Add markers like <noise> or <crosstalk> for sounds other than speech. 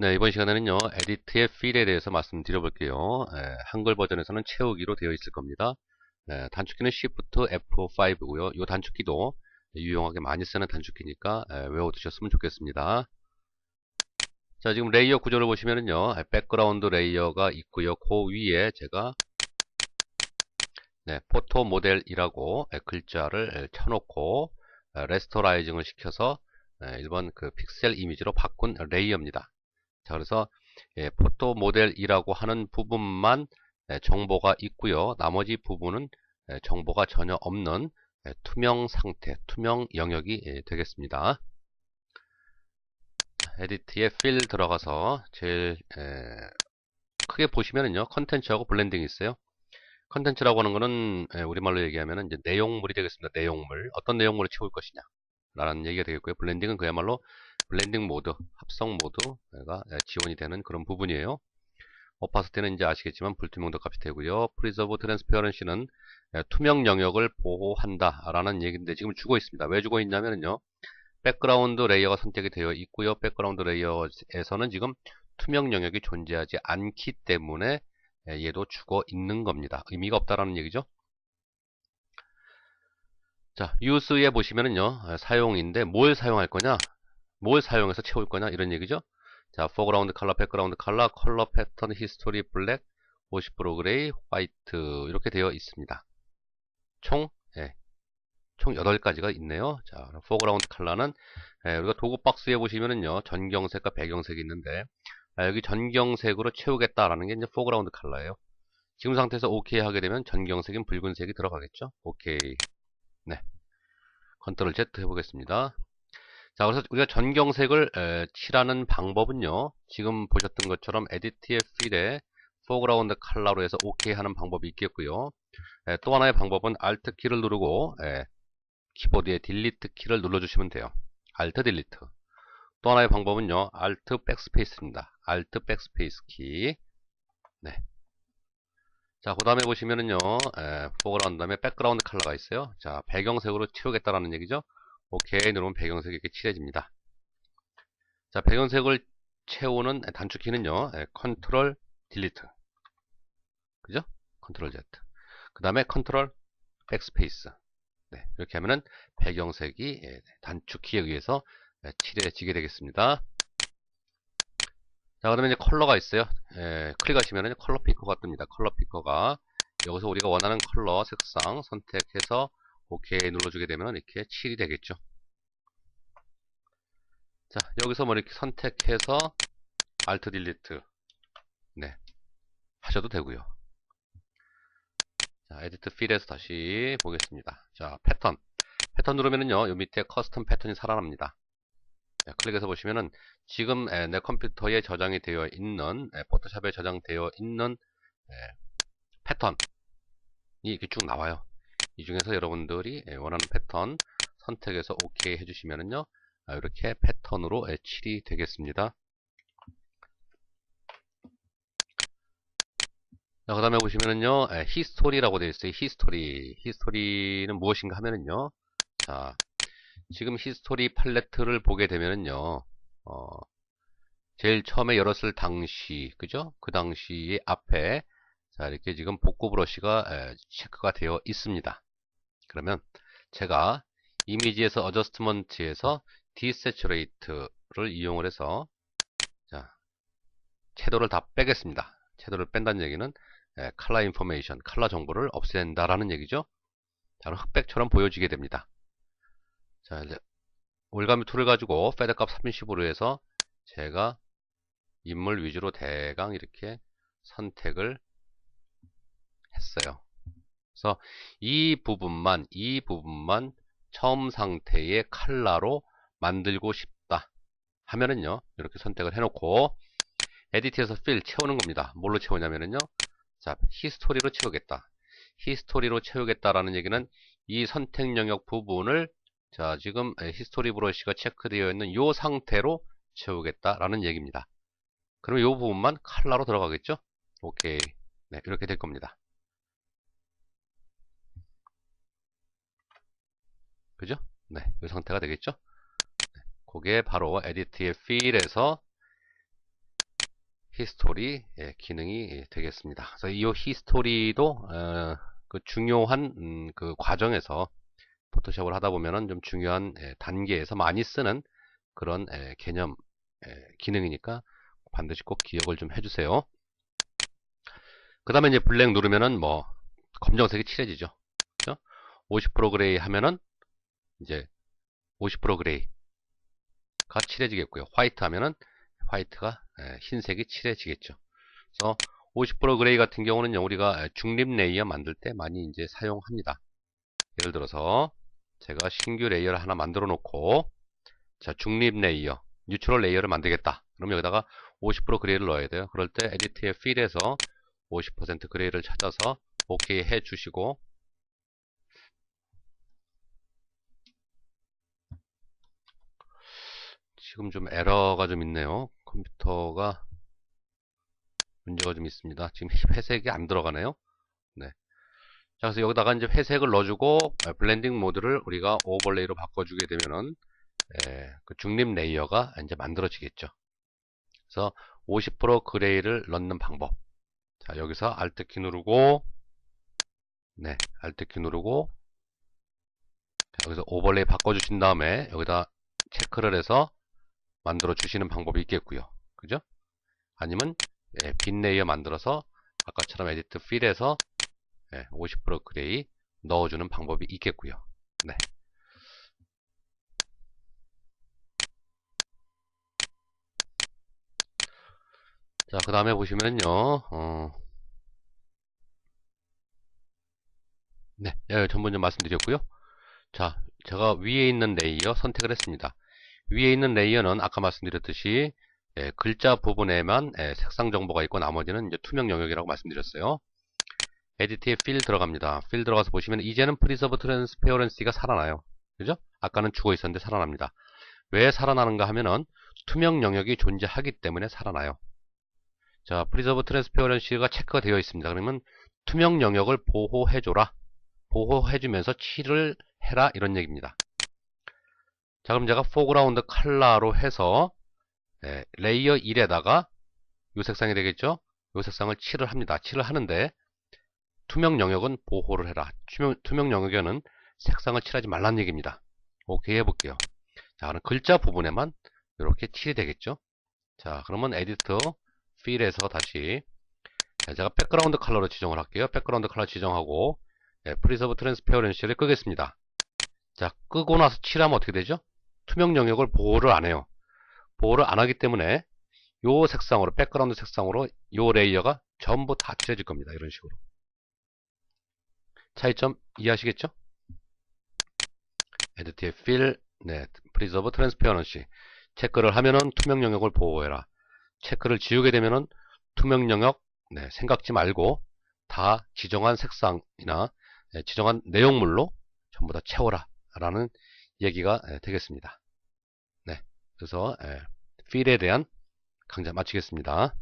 네, 이번 시간에는요, 에디트의 필에 대해서 말씀드려 볼게요. 예, 한글 버전에서는 채우기로 되어 있을 겁니다. 예, 단축키는 Shift F5고요. 이 단축키도 유용하게 많이 쓰는 단축키니까 예, 외워두셨으면 좋겠습니다. 자, 지금 레이어 구조를 보시면은요, 백그라운드 레이어가 있고요. 그 위에 제가 네, 포토 모델이라고 예, 글자를 예, 쳐놓고 예, 레스토라이징을 시켜서 예, 일본 그 픽셀 이미지로 바꾼 레이어입니다. 자, 그래서 예, 포토 모델이라고 하는 부분만 예, 정보가 있고요. 나머지 부분은 예, 정보가 전혀 없는 예, 투명 상태, 투명 영역이 예, 되겠습니다. 에디트에 필 들어가서 제일 예, 크게 보시면은요. 컨텐츠하고 블렌딩이 있어요. 컨텐츠라고 하는 거는 예, 우리말로 얘기하면 이제 내용물이 되겠습니다. 내용물. 어떤 내용물을 채울 것이냐. 라는 얘기가 되겠고요. 블렌딩은 그야말로 블렌딩 모드, 합성 모드가 지원이 되는 그런 부분이에요. 오파스티는 이제 아시겠지만 불투명도 값이 되고요. 프리저브 트랜스페어런시는 투명 영역을 보호한다 라는 얘기인데 지금 주고 있습니다. 왜 주고 있냐면요. 백그라운드 레이어가 선택이 되어 있고요. 백그라운드 레이어에서는 지금 투명 영역이 존재하지 않기 때문에 얘도 주고 있는 겁니다. 의미가 없다라는 얘기죠. 자, use에 보시면은요, 사용인데 뭘 사용할 거냐? 뭘 사용해서 채울 거냐? 이런 얘기죠. 자, foreground 컬러, background 컬러, 컬러 패턴, 히스토리, 블랙, 50% 그레이, 화이트 이렇게 되어 있습니다. 총, 예, 총 8가지가 있네요. 자, foreground 컬러는 예, 우리가 도구 박스에 보시면은요, 전경색과 배경색이 있는데 아, 여기 전경색으로 채우겠다라는 게 이제 foreground 컬러예요. 지금 상태에서 OK 하게 되면 전경색인 붉은색이 들어가겠죠. OK. 네. 컨트롤 Z 해보겠습니다. 자, 그래서 우리가 전경색을 에, 칠하는 방법은요. 지금 보셨던 것처럼 에디트의 필에 foreground 컬러로 해서 OK 하는 방법이 있겠고요. 에, 또 하나의 방법은 Alt 키를 누르고 에, 키보드의 딜리트 키를 눌러주시면 돼요. Alt 딜리트. 또 하나의 방법은요. Alt 백스페이스입니다. Alt 백스페이스 키. 네. 자, 그 다음에 보시면은요, 에, 포그라운 다음에 백그라운드 컬러가 있어요. 자, 배경색으로 채우겠다라는 얘기죠. 오케이 누르면 배경색이 이렇게 칠해집니다. 자, 배경색을 채우는 단축키는요, 에, 컨트롤 딜리트. 그죠? 컨트롤 Z. 그 다음에 컨트롤 백스페이스. 네, 이렇게 하면은 배경색이 예, 단축키에 의해서 예, 칠해지게 되겠습니다. 자, 그러면 이제 컬러가 있어요. 예, 클릭하시면은 컬러 피커가 뜹니다. 컬러 피커가 여기서 우리가 원하는 컬러 색상 선택해서 OK 눌러주게 되면 이렇게 칠이 되겠죠. 자, 여기서 뭐 이렇게 선택해서 Alt 딜리트 네 하셔도 되고요. 자, 에디트 필에서 다시 보겠습니다. 자, 패턴 패턴 누르면은요, 요 밑에 커스텀 패턴이 살아납니다. 자, 클릭해서 보시면은 지금 에, 내 컴퓨터에 저장이 되어 있는 에, 포토샵에 저장되어 있는 에, 패턴이 이렇게 쭉 나와요. 이 중에서 여러분들이 원하는 패턴 선택해서 OK 해주시면은요 아, 이렇게 패턴으로 칠이 되겠습니다. 자, 그 다음에 보시면은요, 히스토리라고 되어 있어요. 히스토리. 히스토리는 무엇인가 하면은요, 자, 지금 히스토리 팔레트를 보게 되면은요, 어, 제일 처음에 열었을 당시, 그죠? 그 당시의 앞에, 자, 이렇게 지금 복구 브러쉬가 에, 체크가 되어 있습니다. 그러면 제가 이미지에서 어저스트먼트에서 디세츄레이트를 이용을 해서, 자, 채도를 다 빼겠습니다. 채도를 뺀다는 얘기는 에, 컬러 인포메이션, 컬러 정보를 없앤다라는 얘기죠. 자, 흑백처럼 보여지게 됩니다. 자, 이제 올가미 툴을 가지고 패드 값 30으로 해서 제가 인물 위주로 대강 이렇게 선택을 했어요. 그래서 이 부분만 이 부분만 처음 상태의 칼라로 만들고 싶다 하면은요 이렇게 선택을 해놓고 에디트에서 필 채우는 겁니다. 뭘로 채우냐면은요 자 히스토리로 채우겠다. 히스토리로 채우겠다라는 얘기는 이 선택 영역 부분을 자, 지금 히스토리 브러쉬가 체크되어 있는 이 상태로 채우겠다라는 얘기입니다. 그럼 이 부분만 칼라로 들어가겠죠? 오케이. 네, 이렇게 될 겁니다. 그죠? 네, 이 상태가 되겠죠? 네, 그게 바로 에디트의 필에서 히스토리 예, 기능이 되겠습니다. 그래서 이 히스토리도 어, 그 중요한 음, 그 과정에서 포토샵을 하다 보면은 좀 중요한 예, 단계에서 많이 쓰는 그런 예, 개념 예, 기능이니까 반드시 꼭 기억을 좀 해주세요. 그 다음에 이제 블랙 누르면은 뭐 검정색이 칠해지죠. 그죠? 50% 그레이 하면은 이제 50% 그레이가 칠해지겠고요. 화이트 하면은 화이트가 예, 흰색이 칠해지겠죠. 그래서 50% 그레이 같은 경우는 우리가 중립 레이어 만들 때 많이 이제 사용합니다. 예를 들어서 제가 신규 레이어를 하나 만들어 놓고 자 중립 레이어, 뉴트럴 레이어를 만들겠다. 그럼 여기다가 50% 그레이를 넣어야 돼요. 그럴 때 에디트의 필에서 50% 그레이를 찾아서 OK 해 주시고 지금 좀 에러가 좀 있네요. 컴퓨터가 문제가 좀 있습니다. 지금 <laughs> 회색이 안 들어가네요. 네. 자, 그래서 여기다가 이제 회색을 넣어주고 블렌딩 모드를 우리가 오버레이로 바꿔주게 되면은 에, 그 중립 레이어가 이제 만들어지겠죠. 그래서 50% 그레이를 넣는 방법. 자, 여기서 Alt 키 누르고 네, Alt 키 누르고 자, 여기서 오버레이 바꿔주신 다음에 여기다 체크를 해서 만들어 주시는 방법이 있겠고요. 그죠? 아니면 예, 빈 레이어 만들어서 아까처럼 에디트 필에서 예, 50% 그레이 넣어주는 방법이 있겠고요. 네. 자, 그 다음에 보시면요, 어, 네, 예, 전부 좀 말씀드렸고요. 자, 제가 위에 있는 레이어 선택을 했습니다. 위에 있는 레이어는 아까 말씀드렸듯이 예, 글자 부분에만 예, 색상 정보가 있고 나머지는 이제 투명 영역이라고 말씀드렸어요. 에디트에 필 들어갑니다. 필 들어가서 보시면 이제는 프리서브 트랜스페어런시가 살아나요. 그죠? 아까는 죽어 있었는데 살아납니다. 왜 살아나는가 하면은 투명 영역이 존재하기 때문에 살아나요. 자, 프리서브 트랜스페어런시가 체크가 되어 있습니다. 그러면 투명 영역을 보호해줘라. 보호해주면서 칠을 해라 이런 얘기입니다. 자 그럼 제가 포그라운드 칼라로 해서 예, 레이어 1에다가 이 색상이 되겠죠? 이 색상을 칠을 합니다. 칠을 하는데 투명 영역은 보호를 해라. 투명, 투명 영역에는 색상을 칠하지 말라는 얘기입니다. 오케이 해볼게요. 자 그럼 글자 부분에만 이렇게 칠이 되겠죠? 자 그러면 에디터 필에서 다시 자, 제가 백그라운드 컬러로 지정을 할게요. 백그라운드 컬러 지정하고 예, 프리서브 트랜스페어런시를 끄겠습니다. 자, 끄고 나서 칠하면 어떻게 되죠? 투명 영역을 보호를 안 해요. 보호를 안 하기 때문에 요 색상으로, 백그라운드 색상으로 요 레이어가 전부 다 칠해질 겁니다. 이런 식으로. 차이점 이해하시겠죠? 에디트의 fill, 네, preserve transparency. 체크를 하면은 투명 영역을 보호해라. 체크를 지우게 되면은 투명 영역, 네, 생각지 말고 다 지정한 색상이나 네, 지정한 내용물로 전부 다 채워라 라는 얘기가 되겠습니다. 네, 그래서 필에 대한 강좌 마치겠습니다.